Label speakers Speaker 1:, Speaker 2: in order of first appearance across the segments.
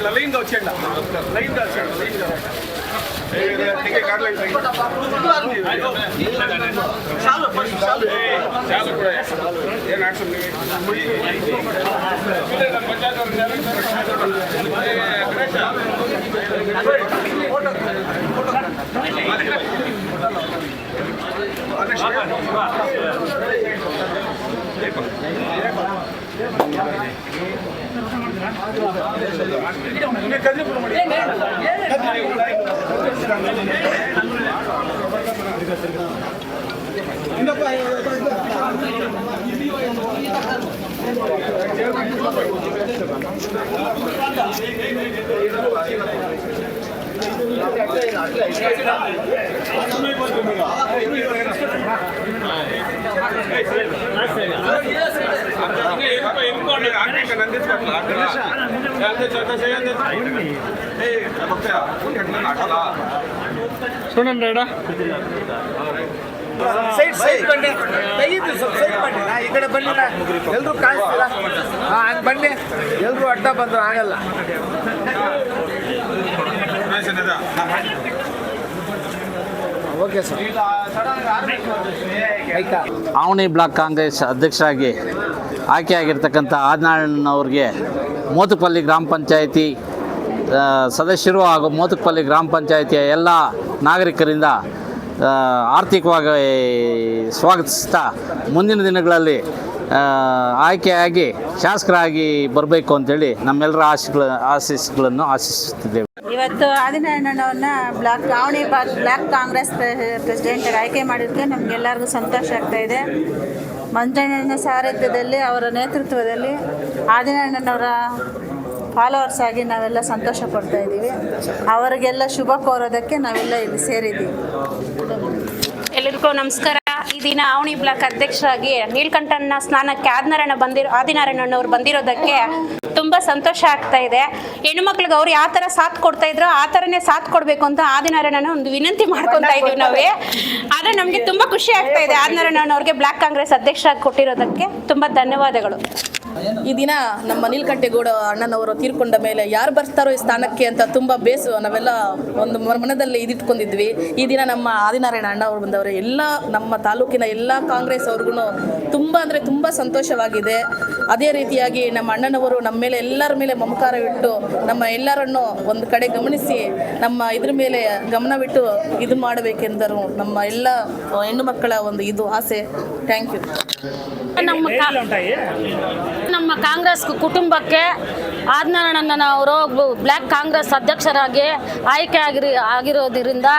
Speaker 1: ఇట్లా లైన్గా వచ్చేయండి. లైన్గా వచ్చేయండి లైన్గా పంచాయతీ はい。
Speaker 2: చూడండి రేడా
Speaker 3: ಸೈಡ್ ಸೈಡ್ ಬನ್ನಿ ದಯವಿಟ್ಟು ಸ್ವಲ್ಪ ಸೈಡ್ ಬನ್ನಿ ನಾ ಈ ಕಡೆ ಬನ್ನಿ ನಾ ಎಲ್ಲರೂ ಕಾಣಿಸ್ತಿಲ್ಲ ಹಾಂ ಹಂಗೆ ಬನ್ನಿ ಎಲ್ಲರೂ ಅಡ್ಡ ಬಂದ್ರು ಆಗಲ್ಲ ಓಕೆ ಸರ್ ಆಯ್ತಾ
Speaker 2: ಆವಣಿ ಬ್ಲಾಕ್ ಕಾಂಗ್ರೆಸ್ ಅಧ್ಯಕ್ಷರಾಗಿ ಆಯ್ಕೆಯಾಗಿರ್ತಕ್ಕಂಥ ಆದಿನಾರಾಯಣನವ್ರಿಗೆ ಮೋತುಪಲ್ಲಿ ಗ್ರಾಮ ಪಂಚಾಯಿತಿ ಸದಸ್ಯರು ಹಾಗೂ ಮೋತುಪಲ್ಲಿ ಗ್ರಾಮ ಪಂಚಾಯಿತಿಯ ಎಲ್ಲ ನಾಗರಿಕರಿಂದ ಆರ್ಥಿಕವಾಗಿ ಸ್ವಾಗತಿಸ್ತಾ ಮುಂದಿನ ದಿನಗಳಲ್ಲಿ ಆಯ್ಕೆಯಾಗಿ ಶಾಸಕರಾಗಿ ಬರಬೇಕು ಅಂತೇಳಿ ನಮ್ಮೆಲ್ಲರ ಆಶೆಗಳ ಆಶೀಸ್ಗಳನ್ನು ಆಶಿಸುತ್ತಿದ್ದೇವೆ
Speaker 4: ಇವತ್ತು ಆದಿನಾರಾಯಣನವ್ರನ್ನ block block block Congress president ಆಯ್ಕೆ ಮಾಡಿದ್ದಕ್ಕೆ ನಮಗೆಲ್ಲರಿಗೂ ಸಂತೋಷ ಆಗ್ತಾ ಇದೆ. ಮಂಜಣ್ಣನ ಸಾರಥ್ಯದಲ್ಲಿ, ಅವರ ನೇತೃತ್ವದಲ್ಲಿ ಆದಿನಣ್ಣನವರ ಫಾಲೋವರ್ಸ್ ಆಗಿ ನಾವೆಲ್ಲ ಸಂತೋಷ ಪಡ್ತಾ ಇದ್ದೀವಿ. ಅವರಿಗೆಲ್ಲ ಶುಭ ಕೋರೋದಕ್ಕೆ ನಾವೆಲ್ಲ ಇಲ್ಲಿ ಸೇರಿದ್ದೀವಿ.
Speaker 5: ಎಲ್ಲರಿಗೂ ನಮಸ್ಕಾರ. ದಿನ ಅವಣಿ ಬ್ಲಾಕ್ ಅಧ್ಯಕ್ಷರಾಗಿ ನೀಲ್ಕಂಠಣ್ಣ ಸ್ನಾನಕ್ಕೆ ಆದಿನಾರಾಯಣ ಬಂದಿರೋ ಆದಿನಾರಾಯಣನವ್ರು ಬಂದಿರೋದಕ್ಕೆ ತುಂಬ ಸಂತೋಷ ಆಗ್ತಾ ಇದೆ. ಹೆಣ್ಣುಮಕ್ಳಿಗೆ ಅವ್ರು ಯಾವ ಥರ ಸಾಥ್ ಕೊಡ್ತಾ ಇದ್ರೋ ಆ ಥರನೇ ಸಾಥ್ ಕೊಡಬೇಕು ಅಂತ ಆದಿನಾರಾಯಣನ ಒಂದು ವಿನಂತಿ ಮಾಡ್ಕೊತಾ ಇದೀವಿ ನಾವೇ. ಆದರೆ ನಮಗೆ ತುಂಬ ಖುಷಿ ಆಗ್ತಾ ಇದೆ ಆದಿನಾರಾಯಣನವ್ರಿಗೆ ಬ್ಲಾಕ್ ಕಾಂಗ್ರೆಸ್ ಅಧ್ಯಕ್ಷರಾಗಿ ಕೊಟ್ಟಿರೋದಕ್ಕೆ. ತುಂಬ ಧನ್ಯವಾದಗಳು.
Speaker 6: ಈ ದಿನ ನಮ್ಮ ನೀಲ್ಕಂಠೇಗೌಡ ಅಣ್ಣನವರು ತೀರ್ಕೊಂಡ ಮೇಲೆ ಯಾರು ಬರ್ತಾರೋ ಈ ಸ್ಥಾನಕ್ಕೆ ಅಂತ ತುಂಬ ಬೇಸು ನಾವೆಲ್ಲ ಒಂದು ಮನದಲ್ಲಿ ಇದಿಟ್ಕೊಂಡಿದ್ವಿ. ಈ ದಿನ ನಮ್ಮ ಆದಿನಾರಾಯಣ ಅಣ್ಣ ಅವರು ಬಂದವರು, ಎಲ್ಲ ನಮ್ಮ ತಾಲೂಕಿನ ಎಲ್ಲ ಕಾಂಗ್ರೆಸ್ ಅವ್ರಿಗೂ ತುಂಬ ಅಂದರೆ ತುಂಬ ಸಂತೋಷವಾಗಿದೆ. ಅದೇ ರೀತಿಯಾಗಿ ನಮ್ಮ ಅಣ್ಣನವರು ನಮ್ಮ ಮೇಲೆ ಎಲ್ಲರ ಮೇಲೆ ಮಮಕಾರವಿಟ್ಟು ನಮ್ಮ ಎಲ್ಲರನ್ನು ಒಂದು ಕಡೆ ಗಮನಿಸಿ ನಮ್ಮ ಇದ್ರ ಮೇಲೆ ಗಮನವಿಟ್ಟು ಇದು ಮಾಡಬೇಕೆಂದರು ನಮ್ಮ ಎಲ್ಲ ಹೆಣ್ಣು ಮಕ್ಕಳ ಒಂದು ಇದು ಆಸೆ. ಥ್ಯಾಂಕ್ ಯು
Speaker 5: ನಮ್ಮ ನಮ್ಮ ಕಾಂಗ್ರೆಸ್ ಕುಟುಂಬಕ್ಕೆ ಅವರು ಬ್ಲ್ಯಾಕ್ ಕಾಂಗ್ರೆಸ್ ಅಧ್ಯಕ್ಷರಾಗಿ ಆಯ್ಕೆ ಆಗಿರಿ ಆಗಿರೋದ್ರಿಂದ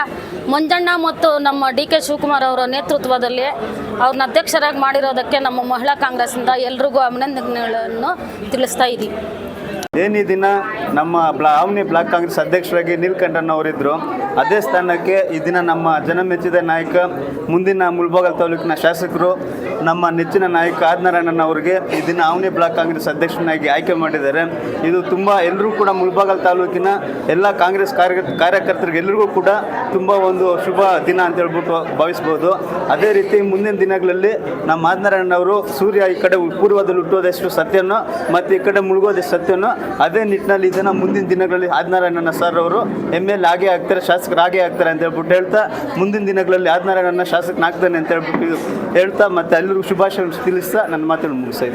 Speaker 5: ಮಂಜಣ್ಣ ಮತ್ತು ನಮ್ಮ ಡಿ ಕೆ ಶಿವಕುಮಾರ್ ಅವರ ನೇತೃತ್ವದಲ್ಲಿ ಅವ್ರನ್ನ ಅಧ್ಯಕ್ಷರಾಗಿ ಮಾಡಿರೋದಕ್ಕೆ ನಮ್ಮ ಮಹಿಳಾ ಕಾಂಗ್ರೆಸ್ನಿಂದ ಎಲ್ರಿಗೂ ಅಭಿನಂದನೆಗಳನ್ನು ತಿಳಿಸ್ತಾ ಇದ್ದೀವಿ.
Speaker 7: ಏನು ದಿನ ನಮ್ಮ ಬ್ಲಾ ಅವನಿ ಬ್ಲಾಕ್ ಕಾಂಗ್ರೆಸ್ ಅಧ್ಯಕ್ಷರಾಗಿ ನೀಲ್ಕಂಠಣ್ಣ ಅವರಿದ್ದರು ಅದೇ ಸ್ಥಾನಕ್ಕೆ ಈ ದಿನ ನಮ್ಮ ಜನಮೆಚ್ಚಿದ ನಾಯಕ ಮುಂದಿನ ಮುಲ್ಬಾಗಲ್ ತಾಲೂಕಿನ ಶಾಸಕರು, ನಮ್ಮ ನೆಚ್ಚಿನ ನಾಯಕ ಆದಿನಾರಾಯಣನ್ ಅವರಿಗೆ ಈ ದಿನ ಅವನಿ ಬ್ಲಾಕ್ ಕಾಂಗ್ರೆಸ್ ಅಧ್ಯಕ್ಷನಾಗಿ ಆಯ್ಕೆ ಮಾಡಿದ್ದಾರೆ. ಇದು ತುಂಬ ಎಲ್ಲರೂ ಕೂಡ ಮುಲ್ಬಾಗಲ್ ತಾಲೂಕಿನ ಎಲ್ಲ ಕಾಂಗ್ರೆಸ್ ಕಾರ್ಯ ಕಾರ್ಯಕರ್ತರಿಗೆ ಎಲ್ಲರಿಗೂ ಕೂಡ ತುಂಬ ಒಂದು ಶುಭ ದಿನ ಅಂತ ಹೇಳ್ಬಿಟ್ಟು ಭಾವಿಸ್ಬೋದು. ಅದೇ ರೀತಿ ಮುಂದಿನ ದಿನಗಳಲ್ಲಿ ನಮ್ಮ ಮಾದನಾರಾಯಣವರು ಸೂರ್ಯ ಈ ಕಡೆ ಪೂರ್ವದಲ್ಲಿ ಹುಟ್ಟೋದಷ್ಟು ಸತ್ಯನೋ ಮತ್ತು ಈ ಕಡೆ ಮುಳುಗೋದಷ್ಟು ಸತ್ಯನೋ ಅದೇ ನಿಟ್ಟಿನಲ್ಲಿ ಇದನ್ನು ಮುಂದಿನ ದಿನಗಳಲ್ಲಿ ಆದಿನಾರಾಯಣನ ಸರ್ ಅವರು ಎಂ ಎಲ್ ಆಗೇ ಆಗ್ತಾರೆ ಶಾಸಕರಾಗೇ ಆಗೇ ಆಗ್ತಾರೆ ಅಂತ ಹೇಳ್ಬಿಟ್ಟು ಹೇಳ್ತಾ ಮುಂದಿನ ದಿನಗಳಲ್ಲಿ ಆದಿನಾರಾಯಣನ ಶಾಸಕನಾಗ್ತಾನೆ ಅಂತ ಹೇಳ್ಬಿಟ್ಟು ಹೇಳ್ತಾ ಮತ್ತು ಎಲ್ಲರಿಗೂ ಶುಭಾಶಯ ತಿಳಿಸ್ತಾ ನನ್ನ ಮಾತನ್ನು ಮುಗಿಸ್ತಾ